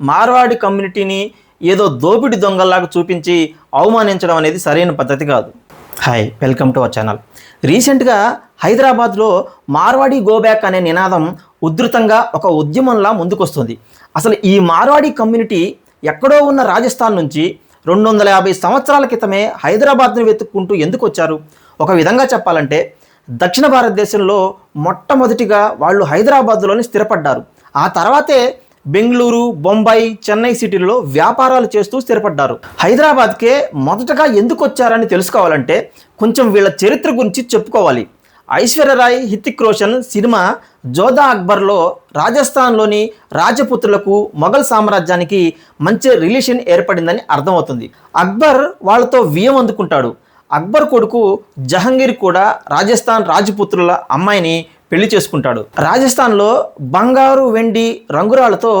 మార్వాడి కమ్యూనిటీని ఏదో దోపిడి దొంగల్లాగా చూపించి అవమానించడం అనేది సరైన పద్ధతి కాదు. Hi welcome to our channel. రీసెంట్గా హైదరాబాద్లో మార్వాడి గోబ్యాక్ అనే నినాదం ఉధృతంగా ఒక ఉద్యమంలా ముందుకొస్తుంది. అసలు ఈ మార్వాడి కమ్యూనిటీ ఎక్కడో ఉన్న రాజస్థాన్ నుంచి రెండు వందల యాభై సంవత్సరాల క్రితమే హైదరాబాద్ను వెతుక్కుంటూ ఎందుకు వచ్చారు? ఒక విధంగా చెప్పాలంటే దక్షిణ భారతదేశంలో మొట్టమొదటిగా వాళ్ళు హైదరాబాద్లోనే స్థిరపడ్డారు. ఆ తర్వాతే బెంగళూరు బొంబాయి చెన్నై సిటీల్లో వ్యాపారాలు చేస్తూ స్థిరపడ్డారు. హైదరాబాద్కే మొదటగా ఎందుకు వచ్చారని తెలుసుకోవాలంటే కొంచెం వీళ్ళ చరిత్ర గురించి చెప్పుకోవాలి. ఐశ్వర్యరాయ్ హితిక్ రోషన్ సినిమా జోధా అక్బర్లో రాజస్థాన్లోని రాజపుత్రులకు మొఘల్ సామ్రాజ్యానికి మంచి రిలేషన్ ఏర్పడిందని అర్థమవుతుంది. అక్బర్ వాళ్ళతో వియం అందుకుంటాడు. అక్బర్ కొడుకు జహంగీర్ కూడా రాజస్థాన్ రాజపుత్రుల అమ్మాయిని పెళ్ళి చేసుకుంటాడు. రాజస్థాన్లో బంగారు వెండి రంగురాలతో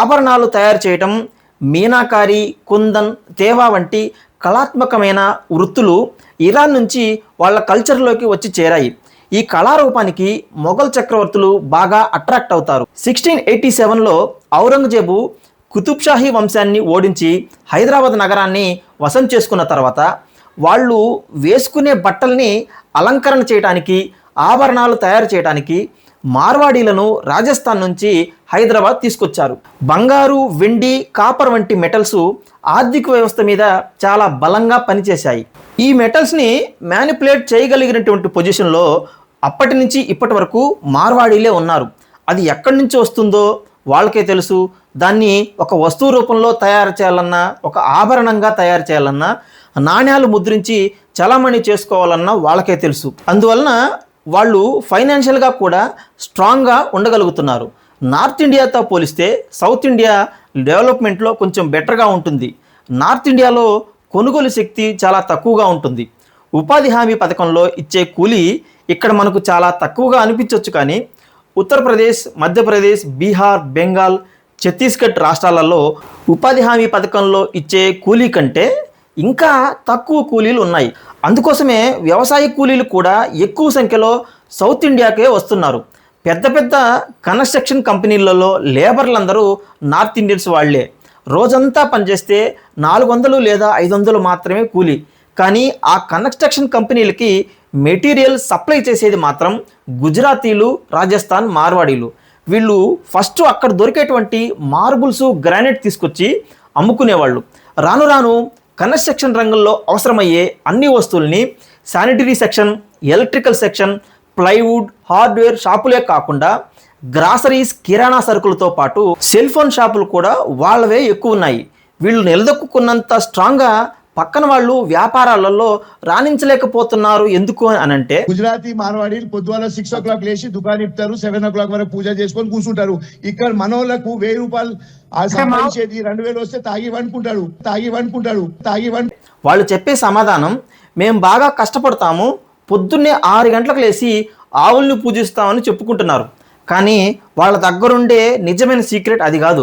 ఆభరణాలు తయారు చేయటం మీనాకారి కుందన్ తేవా వంటి కళాత్మకమైన వృత్తులు ఇరాన్ నుంచి వాళ్ళ కల్చర్లోకి వచ్చి చేరాయి. ఈ కళారూపానికి మొఘల్ చక్రవర్తులు బాగా అట్రాక్ట్ అవుతారు. సిక్స్టీన్ ఎయిటీ సెవెన్లో ఔరంగజేబు కుతుబ్ షాహీ వంశాన్ని ఓడించి హైదరాబాద్ నగరాన్ని వశం చేసుకున్న తర్వాత వాళ్ళు వేసుకునే బట్టల్ని అలంకరణ చేయడానికి ఆభరణాలు తయారు చేయడానికి మార్వాడీలను రాజస్థాన్ నుంచి హైదరాబాద్ తీసుకొచ్చారు. బంగారు వెండి కాపర్ వంటి మెటల్స్ ఆర్థిక వ్యవస్థ మీద చాలా బలంగా పనిచేశాయి. ఈ మెటల్స్ని మ్యానిపులేట్ చేయగలిగినటువంటి పొజిషన్లో అప్పటి నుంచి ఇప్పటి వరకు మార్వాడీలే ఉన్నారు. అది ఎక్కడి నుంచి వస్తుందో వాళ్ళకే తెలుసు. దాన్ని ఒక వస్తువు రూపంలో తయారు చేయాలన్నా ఒక ఆభరణంగా తయారు చేయాలన్నా నాణ్యాలు ముద్రించి చలామణి చేసుకోవాలన్నా వాళ్ళకే తెలుసు. అందువలన వాళ్ళు ఫైనాన్షియల్గా కూడా స్ట్రాంగ్గా ఉండగలుగుతున్నారు. నార్త్ ఇండియాతో పోలిస్తే సౌత్ ఇండియా డెవలప్మెంట్లో కొంచెం బెటర్గా ఉంటుంది. నార్త్ ఇండియాలో కొనుగోలు శక్తి చాలా తక్కువగా ఉంటుంది. ఉపాధి హామీ పథకంలో ఇచ్చే కూలీ ఇక్కడ మనకు చాలా తక్కువగా అనిపించవచ్చు కానీ ఉత్తరప్రదేశ్ మధ్యప్రదేశ్ బీహార్ బెంగాల్ ఛత్తీస్గఢ్ రాష్ట్రాలలో ఉపాధి హామీ పథకంలో ఇచ్చే కూలీ కంటే ఇంకా తక్కువ కూలీలు ఉన్నాయి. అందుకోసమే వ్యవసాయ కూలీలు కూడా ఎక్కువ సంఖ్యలో సౌత్ ఇండియాకే వస్తున్నారు. పెద్ద పెద్ద కన్స్ట్రక్షన్ కంపెనీలలో లేబర్లందరూ నార్త్ ఇండియన్స్ వాళ్ళే రోజంతా పనిచేస్తే నాలుగు వందలు లేదా ఐదు వందలు మాత్రమే కూలీ. కానీ ఆ కన్స్ట్రక్షన్ కంపెనీలకి మెటీరియల్ సప్లై చేసేది మాత్రం గుజరాతీలు రాజస్థాన్ మార్వాడీలు. వీళ్ళు ఫస్ట్ అక్కడ దొరికేటువంటి మార్బుల్స్ గ్రానైట్ తీసుకొచ్చి అమ్ముకునేవాళ్ళు. రాను రాను కన్స్ట్రక్షన్ రంగంలో అవసరమయ్యే అన్ని వస్తువుల్ని sanitary section electrical section plywood hardware షాపులే కాకుండా గ్రాసరీస్ కిరాణా సరుకులతో పాటు సెల్ ఫోన్ షాపులు కూడా వాళ్ళవే ఎక్కువ ఉన్నాయి. వీళ్ళు నిలదొక్కున్నంత స్ట్రాంగ్గా పక్కన వాళ్ళు వ్యాపారాలలో రాణించలేకపోతున్నారు ఎందుకు అని అంటే గుజరాతీ మార్వాడీలు పొద్దుగాల సిక్స్ ఓ క్లాక్ లేచి దుకాణం ఇస్తారు సెవెన్ ఓ క్లాక్ వరకు పూజ చేసుకొని కూర్చుంటారు. ఇక్కడ మనోళ్ళకు వెయ్యి రూపాయలు సంపాదించేది రెండు వేలు వస్తే తాగి వండుకుంటాడు తాగి వండుకుంటాడు తాగి వండు వాళ్ళు చెప్పే సమాధానం మేము బాగా కష్టపడతాము పొద్దున్నే ఆరు గంటలకు లేచి ఆవుల్ని పూజిస్తామని చెప్పుకుంటున్నారు. కానీ వాళ్ళ దగ్గరుండే నిజమైన సీక్రెట్ అది కాదు.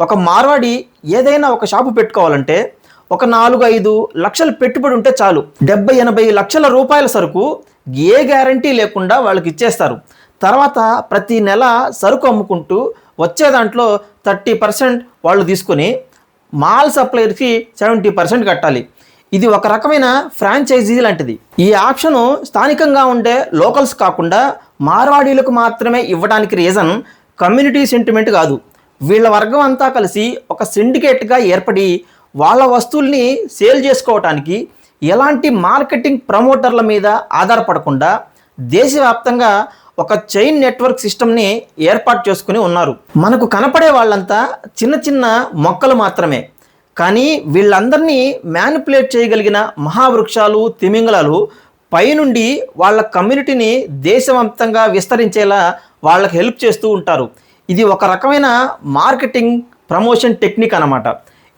ఒక మార్వాడి ఏదైనా ఒక షాపు పెట్టుకోవాలంటే ఒక నాలుగు ఐదు లక్షలు పెట్టుబడి ఉంటే చాలు. డెబ్బై ఎనభై లక్షల రూపాయల సరుకు ఏ గ్యారంటీ లేకుండా వాళ్ళకి ఇచ్చేస్తారు. తర్వాత ప్రతి నెల సరుకు అమ్ముకుంటూ వచ్చే దాంట్లో థర్టీ పర్సెంట్ వాళ్ళు తీసుకొని మాల్ సప్లైర్కి సెవెంటీ పర్సెంట్ కట్టాలి. ఇది ఒక రకమైన ఫ్రాంచైజీ లాంటిది. ఈ ఆప్షను స్థానికంగా ఉండే లోకల్స్ కాకుండా మార్వాడీలకు మాత్రమే ఇవ్వడానికి రీజన్ కమ్యూనిటీ సెంటిమెంట్ కాదు. వీళ్ళ వర్గం అంతా కలిసి ఒక సిండికేట్గా ఏర్పడి వాళ్ళ వస్తువుల్ని సేల్ చేసుకోవటానికి ఎలాంటి మార్కెటింగ్ ప్రమోటర్ల మీద ఆధారపడకుండా దేశవ్యాప్తంగా ఒక చైన్ నెట్వర్క్ సిస్టమ్ని ఏర్పాటు చేసుకుని ఉన్నారు. మనకు కనపడే వాళ్ళంతా చిన్న చిన్న మొక్కలు మాత్రమే. కానీ వీళ్ళందరినీ మ్యానిపులేట్ చేయగలిగిన మహావృక్షాలు తిమింగలాలు పైనుండి వాళ్ళ కమ్యూనిటీని దేశవ్యాప్తంగా విస్తరించేలా వాళ్ళకి హెల్ప్ చేస్తూ ఉంటారు. ఇది ఒక రకమైన మార్కెటింగ్ ప్రమోషన్ టెక్నిక్ అన్నమాట.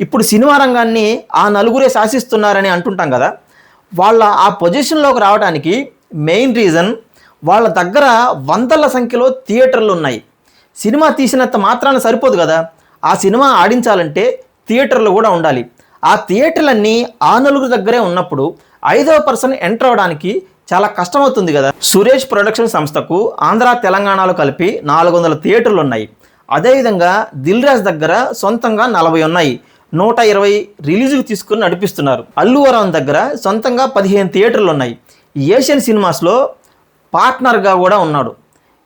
ఇప్పుడు సినిమా రంగాన్ని ఆ నలుగురే శాసిస్తున్నారని అంటుంటాం కదా వాళ్ళ ఆ పొజిషన్లోకి రావడానికి మెయిన్ రీజన్ వాళ్ళ దగ్గర వందల సంఖ్యలో థియేటర్లు ఉన్నాయి. సినిమా తీసినంత మాత్రాన సరిపోదు కదా ఆ సినిమా ఆడించాలంటే థియేటర్లు కూడా ఉండాలి. ఆ థియేటర్లన్నీ ఆ నలుగురు దగ్గరే ఉన్నప్పుడు ఐదవ పర్సన్ ఎంటర్ అవ్వడానికి చాలా కష్టమవుతుంది కదా. సురేష్ ప్రొడక్షన్ సంస్థకు ఆంధ్ర తెలంగాణలో కలిపి నాలుగు వందల థియేటర్లు ఉన్నాయి. అదేవిధంగా దిల్ రాజ్ దగ్గర సొంతంగా నలభై ఉన్నాయి. నూట ఇరవై రిలీజులు తీసుకుని నడిపిస్తున్నారు. అల్లు దగ్గర సొంతంగా పదిహేను థియేటర్లు ఉన్నాయి ఏషియన్ సినిమాస్లో పార్ట్నర్గా కూడా ఉన్నాడు.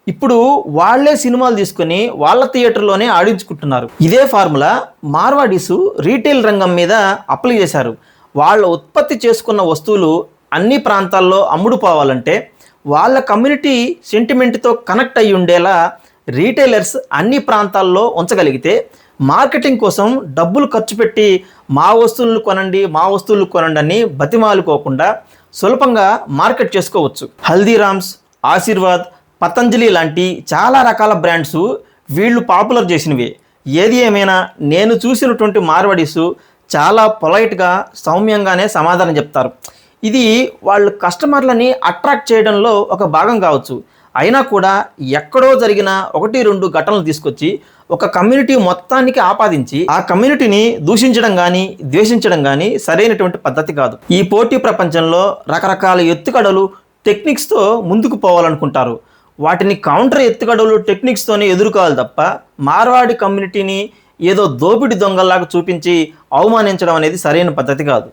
ఇప్పుడు వాళ్ళే సినిమాలు తీసుకొని వాళ్ళ థియేటర్లోనే ఆడించుకుంటున్నారు. ఇదే ఫార్ములా మార్వాడీసు రీటైల్ రంగం మీద అప్లై చేశారు. వాళ్ళ ఉత్పత్తి చేసుకున్న వస్తువులు అన్ని ప్రాంతాల్లో అమ్ముడుపోవాలంటే వాళ్ళ కమ్యూనిటీ సెంటిమెంట్తో కనెక్ట్ అయ్యి ఉండేలా రీటైలర్స్ అన్ని ప్రాంతాల్లో ఉంచగలిగితే మార్కెటింగ్ కోసం డబ్బులు ఖర్చు పెట్టి మా వస్తువులను కొనండి మా వస్తువులు కొనండి అని బతిమాలుకోకుండా సులభంగా మార్కెట్ చేసుకోవచ్చు. హల్దీరామ్స్ ఆశీర్వాద్ పతంజలి లాంటి చాలా రకాల బ్రాండ్స్ వీళ్ళు పాపులర్ చేసినవి. ఏది ఏమైనా నేను చూసినటువంటి మార్వడీస్ చాలా పొలైట్గా సౌమ్యంగానే సమాధానం చెప్తారు. ఇది వాళ్ళు కస్టమర్లని అట్రాక్ట్ చేయడంలో ఒక భాగం కావచ్చు. అయినా కూడా ఎక్కడో జరిగిన ఒకటి రెండు ఘటనలు తీసుకొచ్చి ఒక కమ్యూనిటీ మొత్తానికి ఆపాదించి ఆ కమ్యూనిటీని దూషించడం కానీ ద్వేషించడం కానీ సరైనటువంటి పద్ధతి కాదు. ఈ పోటీ ప్రపంచంలో రకరకాల ఎత్తుగడలు టెక్నిక్స్తో ముందుకు పోవాలనుకుంటారు. వాటిని కౌంటర్ ఎత్తుగడలు టెక్నిక్స్తోనే ఎదుర్కోవాలి తప్ప మార్వాడి కమ్యూనిటీని ఏదో దోపిడి దొంగల్లాగా చూపించి అవమానించడం అనేది సరైన పద్ధతి కాదు.